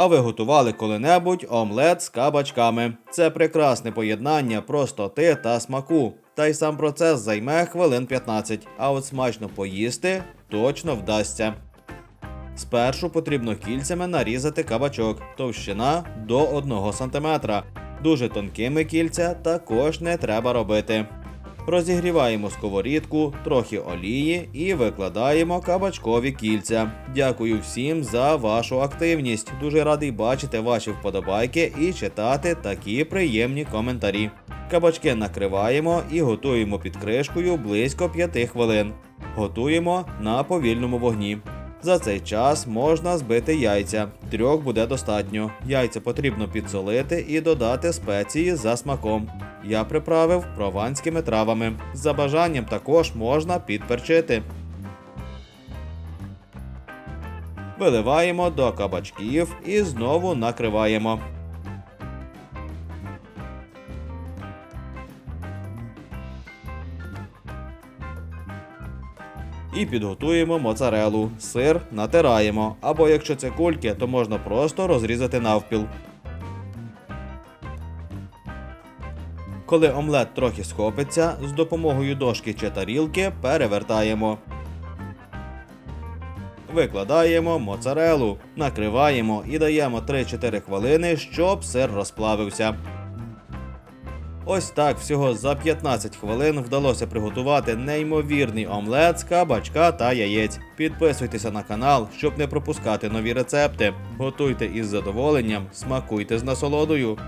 А ви готували коли-небудь омлет з кабачками. Це прекрасне поєднання простоти та смаку. Та й сам процес займе хвилин 15, а от смачно поїсти точно вдасться. Спершу потрібно кільцями нарізати кабачок, товщина до 1 см. Дуже тонкими кільця також не треба робити. Розігріваємо сковорідку, трохи олії і викладаємо кабачкові кільця. Дякую всім за вашу активність. Дуже радий бачити ваші вподобайки і читати такі приємні коментарі. Кабачки накриваємо і готуємо під кришкою близько 5 хвилин. Готуємо на повільному вогні. За цей час можна збити яйця. Трьох буде достатньо. Яйця потрібно підсолити і додати спеції за смаком. Я приправив прованськими травами. За бажанням також можна підперчити. Виливаємо до кабачків і знову накриваємо. І підготуємо моцарелу. Сир натираємо. Або якщо це кульки, то можна просто розрізати навпіл. Коли омлет трохи схопиться, з допомогою дошки чи тарілки перевертаємо. Викладаємо моцарелу, накриваємо і даємо 3-4 хвилини, щоб сир розплавився. Ось так всього за 15 хвилин вдалося приготувати неймовірний омлет з кабачка та яєць. Підписуйтеся на канал, щоб не пропускати нові рецепти. Готуйте із задоволенням, смакуйте з насолодою.